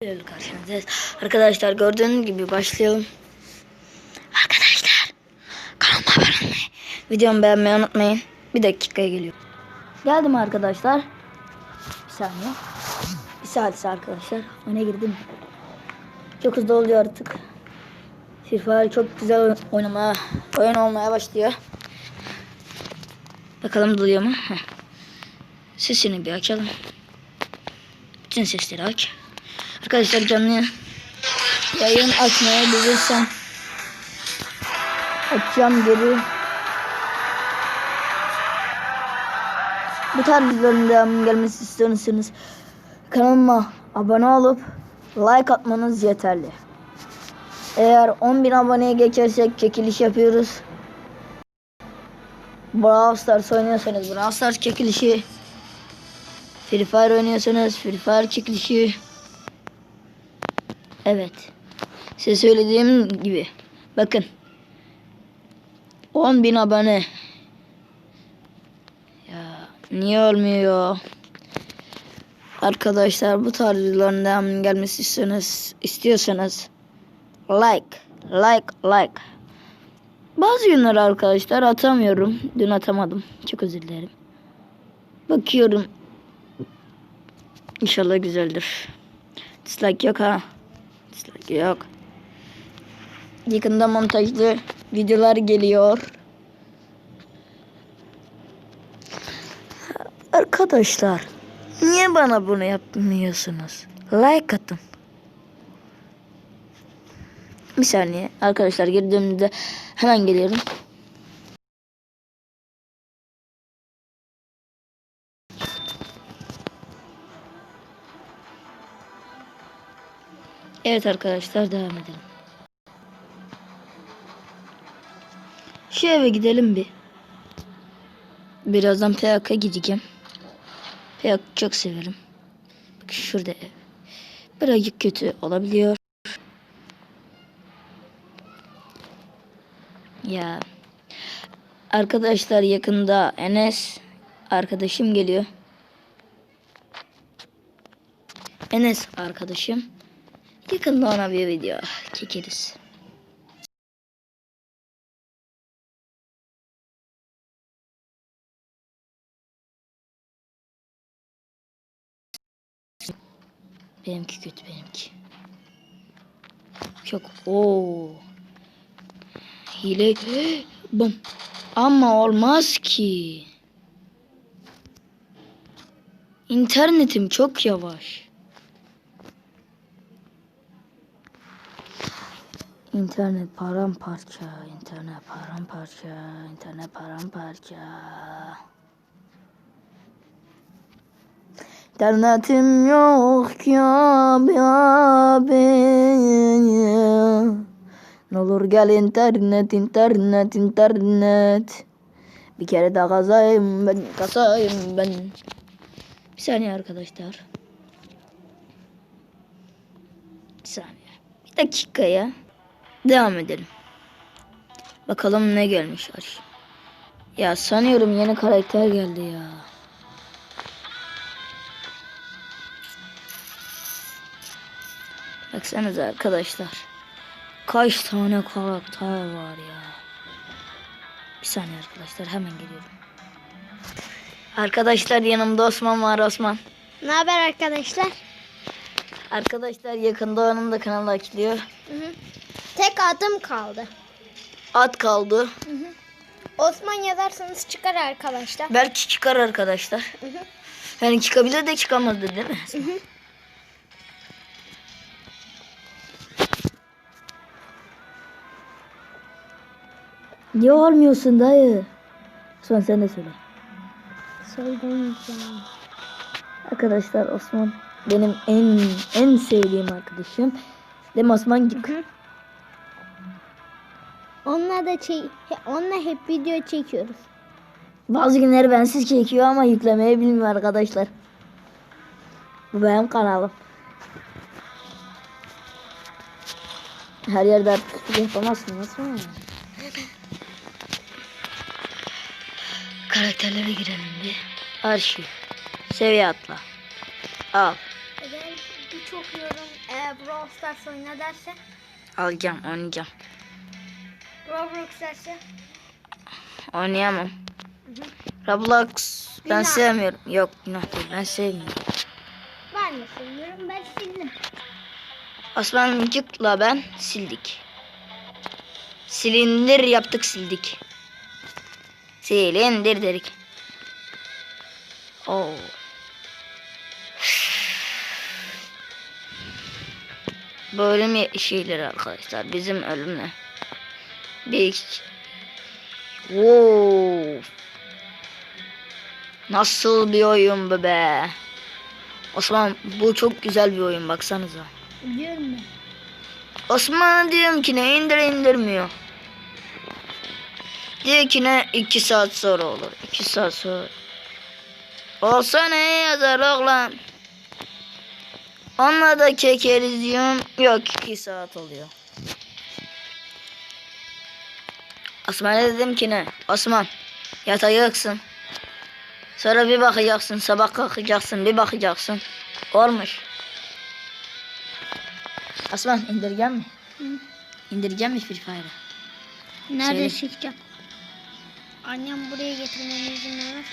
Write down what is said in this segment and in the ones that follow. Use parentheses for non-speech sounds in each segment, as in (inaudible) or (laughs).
Karşınızdayız. Arkadaşlar gördüğünüz gibi başlayalım. Arkadaşlar kanalıma abone olmayı, videomu beğenmeyi unutmayın. Bir dakikaya geliyor. Geldim arkadaşlar. Bir saniye. Bir salise arkadaşlar. Öne girdim. Çok hızlı oluyor artık. Fire çok güzel oynamaya, oyun olmaya başlıyor. Bakalım duyuyor mu? Sesini bir açalım. Bütün sesleri aç. Arkadaşlar canlı yayın açmaya bilirsem açacağım geri. Bu tarz videoların gelmesi istiyorsanız kanalıma abone olup like atmanız yeterli. Eğer 10.000 aboneye geçersek çekiliş yapıyoruz. Brawl Stars oynuyorsanız Brawl Stars çekilişi. Free Fire oynuyorsanız Free Fire çekilişi. Evet. Size söylediğim gibi. Bakın. 10.000 abone. Ya niye olmuyor? Arkadaşlar bu tarz videoların devamının gelmesi istiyorsanız, istiyorsanız like, like, like. Bazı günler arkadaşlar atamıyorum. Dün atamadım. Çok özür dilerim. Bakıyorum. İnşallah güzeldir. Dislike yok ha. Yok. Yakında montajlı videolar geliyor. Arkadaşlar niye bana bunu yapmıyorsunuz? Like atın. Bir saniye arkadaşlar girdiğimde hemen geliyorum. Evet arkadaşlar devam edelim. Şu eve gidelim bir. Birazdan PKK'a gideceğim. PKK çok severim. Bak şurada ev. Birazcık kötü olabiliyor. Ya. Arkadaşlar yakında Enes arkadaşım geliyor. Enes arkadaşım. Yakında ona bir video çekeriz. Benimki kötü benimki. Çok o hile bum ama olmaz ki. İnternetim çok yavaş. İnternet paramparça, internet paramparça, internet paramparça. İnternetim yok ya abi abi. Ne olur gel internet, internet, internet. Bir kere daha kazayım ben, kasayım ben. Bir saniye arkadaşlar. Bir saniye. Bir dakika ya. Devam edelim. Bakalım ne gelmiş aç. Ya sanıyorum yeni karakter geldi ya. Baksanıza arkadaşlar. Kaç tane karakter var ya. Bir saniye arkadaşlar hemen geliyorum. Arkadaşlar yanımda Osman var Osman. Ne haber arkadaşlar? Arkadaşlar yakında onun da kanalı açılıyor. Tek adım kaldı. At kaldı. Osman yazarsanız çıkar arkadaşlar. Belki çıkar arkadaşlar. Yani çıkabilir de çıkamaz da değil mi? Niye olmuyorsun dayı? Osman sen de söyle. Söylemeyeceğim. Arkadaşlar Osman benim en en sevdiğim arkadaşım. Değil mi Osman? Onunla da çek, onunla hep video çekiyoruz. Bazı günleri bensiz çekiyor ama yüklemeyi bilmiyor arkadaşlar. Bu benim kanalım. Her yerde artık yapamazsın nasıl mı? Karakterlere girelim bir. Arşiv. Seviye atla. Al. Ben bir çok yorum e, Brawl Stars oyna derse. Alacağım oynayacağım. Roblox derse. Oynayamam. Roblox ben Günah. sevmiyorum. Yok günah değil ben sevmiyorum. Ben de sevmiyorum. Ben sildim. Osmancık'la ben sildik. Silindir yaptık sildik. Silindir dedik. Oo. Bu ölüm ye- şeyleri arkadaşlar. Bizim ölümle. Bir Wow. Nasıl bir oyun bu be? Osman bu çok güzel bir oyun baksanıza. Biliyorum ben. Osman'a diyorum ki ne indir indirmiyor. Diyor ki ne 2 saat sonra olur. 2 saat sonra. Olsa ne yazar oğlum. Onunla da çekeriz diyorum. Yok 2 saat oluyor. Osman'a dedim ki ne? Osman yatacaksın. Sonra bir bakacaksın. Sabah kalkacaksın. Bir bakacaksın. Olmuş. Osman indirgen mi? İndireceğim mi Free Fire'ı? Nerede çekeceğim? Annem buraya getirmemi izin vermez.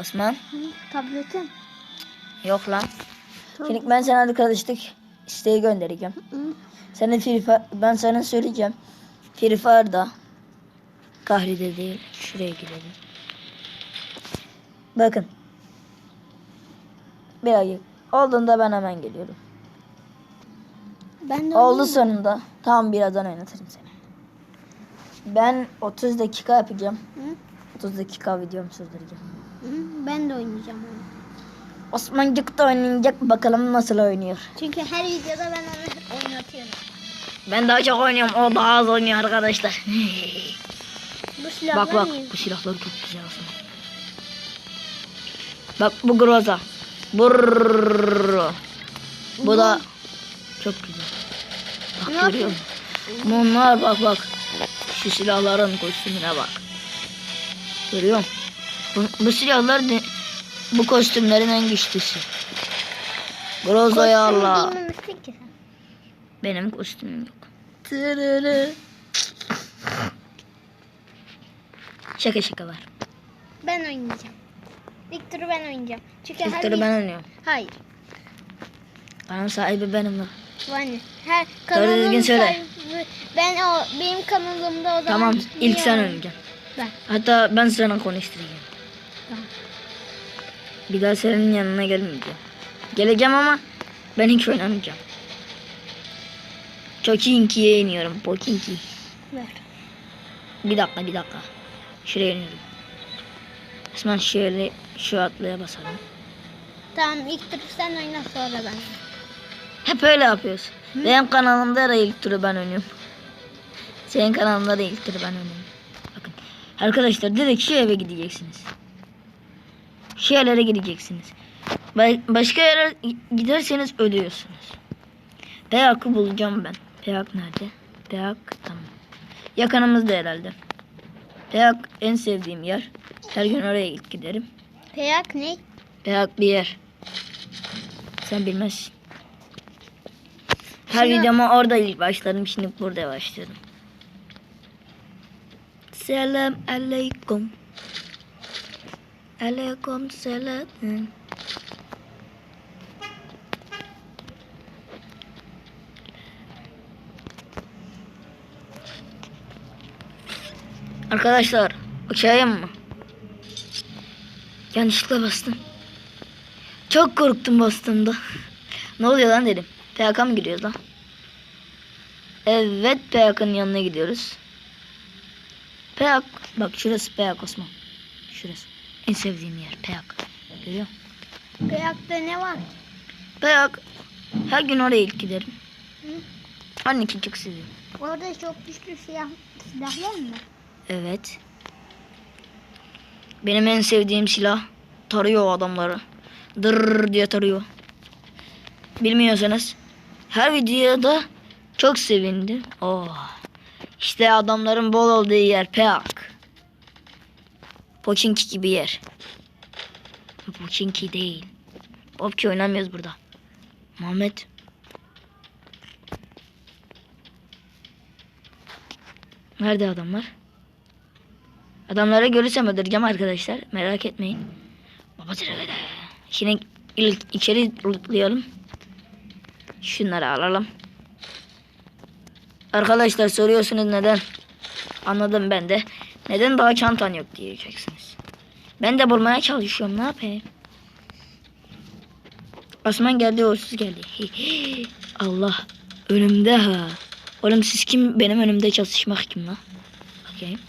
Osman? Hı, tabletim. Yok lan. Şimdi ben sana arkadaşlık isteği göndereceğim. Hı. Senin Free Fire, ben sana söyleyeceğim. Free Fire'da Kahri'de değil. Şuraya gidelim. Bakın. Bir ay. Olduğunda ben hemen geliyorum. Ben de Oldu sonunda. Tamam birazdan oynatırım seni. Ben 30 dakika yapacağım. Hı? 30 dakika videomu sürdüreceğim. Hı, Ben de oynayacağım onu. Osmancık da oynayacak bakalım nasıl oynuyor. Çünkü her videoda ben onu oynatıyorum. Ben daha çok oynuyorum. O daha az oynuyor arkadaşlar. Bu (laughs) silahlar bak bak bu silahlar çok güzel aslında. Bak bu Groza. Brrrr. Bu da çok güzel. Ne Bak görüyor musun? Bunlar bak bak. Şu silahların kostümüne bak. Görüyor musun? Bu, bu silahlar de- bu kostümlerin en güçlüsü. Groza'ya Kostüm Allah. Benim kostümüm yok. Tırırı. Şaka şaka var. Ben oynayacağım. Victor'u ben oynayacağım. Çünkü her Victor'u ben oynuyorum. Hayır. Kanalın sahibi benim lan. Yani her kanalın düzgün söyle. sahibi- Ben o benim kanalımda o zaman Tamam ilk sen oynayacaksın. Ben. Hatta ben sana konuşturacağım. Tamam. Bir daha senin yanına gelmeyeceğim. Geleceğim ama ben hiç oynamayacağım. Çokinki'ye iniyorum. Pokinki. Ver. Bir dakika bir dakika. Şuraya iniyorum. Osman şöyle şu atlaya basalım. Tamam ilk tur sen oyna sonra ben. Hep öyle yapıyoruz. Benim kanalımda da ilk turu ben oynuyorum. Senin kanalında da ilk turu ben oynuyorum. Bakın. Arkadaşlar direkt şu eve gideceksiniz. Şu yerlere gideceksiniz. Ba- başka yere giderseniz ölüyorsunuz. Peyak'ı bulacağım ben. Peyak nerede? Peyak tamam. Yakınımızda herhalde. Peyak en sevdiğim yer. Her gün oraya ilk giderim. Peyak ne? Peyak bir yer. Sen bilmezsin. Her Şuna- videoma orada ilk başladım. Şimdi burada başladım. Selam aleyküm. Aleyküm selam. Arkadaşlar uçayım mı? Yanlışlıkla bastım. Çok korktum bastığımda. ne oluyor lan dedim. PKK mı gidiyoruz lan? Evet PKK'nın yanına gidiyoruz. PKK. Bak şurası PKK Osman. Şurası. En sevdiğim yer PKK. Görüyor musun? Peyak'ta ne var? PKK. Her gün oraya ilk giderim. Hı? Anne çok seviyorum. Orada çok güçlü silah, silahlar mı? Evet. Benim en sevdiğim silah tarıyor adamları. Dırr diye tarıyor. Bilmiyorsanız her videoda çok sevindim. Oh. İşte adamların bol olduğu yer Peak. Pochinki gibi yer. Pochinki değil. PUBG oynamıyoruz burada. Muhammed. Nerede adamlar? Adamları görürsem öldüreceğim arkadaşlar. Merak etmeyin. Baba travede. Şimdi ilk içeri lootlayalım. Şunları alalım. Arkadaşlar soruyorsunuz neden? Anladım ben de. Neden daha çantan yok diyeceksiniz. Ben de bulmaya çalışıyorum. Ne yapayım? Osman geldi, uğursuz geldi. (laughs) Allah. Önümde ha. Oğlum siz kim? Benim önümde çatışmak kim lan? Bakayım.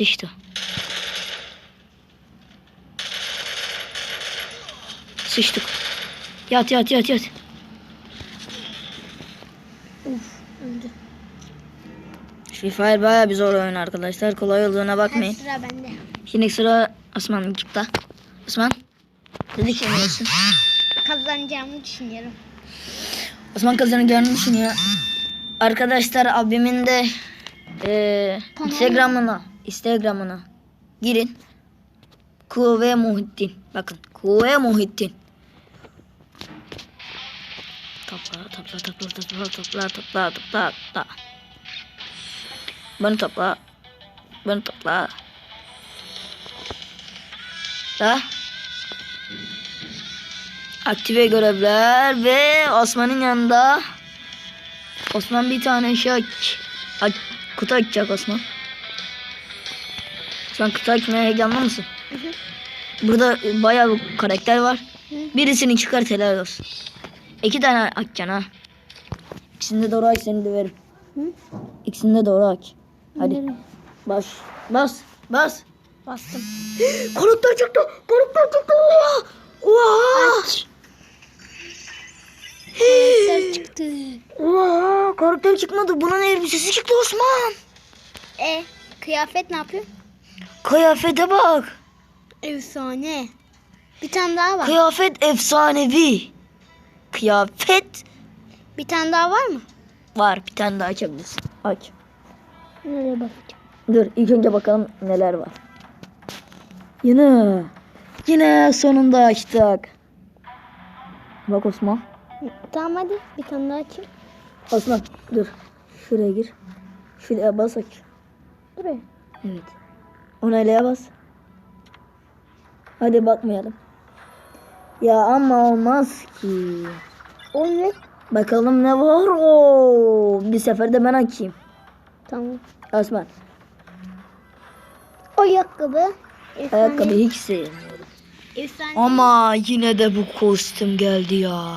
Sıçtı. Sıçtık. Yat yat yat yat. Öldü. Free Fire bayağı bir zor oyun arkadaşlar. Kolay olduğuna bakmayın. Sıra bende. Şimdi sıra Osman'cıkta. Osman. Dedik şey yapıyorsun. Kazanacağımı düşünüyorum. Osman kazanacağını düşünüyor. Arkadaşlar abimin de Tamam. Instagram'ına Instagram'ına girin. Kuve Muhittin. Bakın Kuve Muhittin. Topla topla topla topla topla topla topla topla. Beni topla. Beni topla. Da. Aktive görevler ve Osman'ın yanında Osman bir tane şey aç, aç kutu açacak Osman. Osman kutu açmaya heyecanlı mısın? Burada bayağı bir karakter var. Birisini çıkart helal olsun. İki tane açacaksın ha. İkisini de doğru aç seni döverim. Hı? İkisini de doğru aç. Hadi bas. Bas. Bas. Bastım. (gasps) Karakter çıktı. Karakter çıktı. Oha. Oha. Aç. Karakter çıktı. Oha. Karakter çıkmadı. Bunun elbisesi çıktı Osman. E kıyafet ne yapıyor? Kıyafete bak. Efsane. Bir tane daha var. Kıyafet efsanevi. Kıyafet Bir tane daha var mı? var. Bir tane daha açabilirsin. Aç. Nereye bakacağım? Dur ilk önce bakalım neler var. Yine. Yine sonunda açtık. Bak Osman. Tamam hadi bir tane daha açayım. Osman dur. Şuraya gir. Şuraya bas aç. Buraya. Evet. Onaylaya bas. Hadi bakmayalım. Ya ama olmaz ki. O ne? Bakalım ne var o. Bir seferde ben açayım. Tamam. Osman. Ayakkabı. Efsane. Ayakkabı hiç sevmiyorum. Efsane. Ama yine de bu kostüm geldi ya.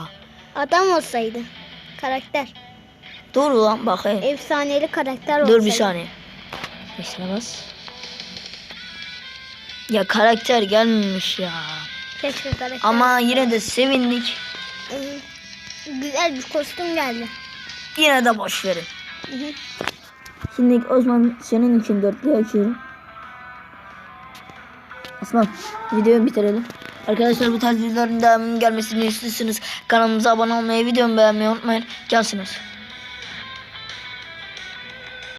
Adam olsaydı. Karakter. Dur lan bakayım. Efsaneli karakter olsaydı. Dur bir saniye. Besine bas. Ya karakter gelmemiş ya. Keşke karakter. Ama yine de sevindik. Hı hı. Güzel bir kostüm geldi. Yine de boş verin. Hı hı. Şimdi Osman senin için dörtlü açıyorum. Osman videoyu bitirelim. Arkadaşlar bu tarz videoların devamının gelmesini istiyorsanız kanalımıza abone olmayı, videomu beğenmeyi unutmayın. Cansınız.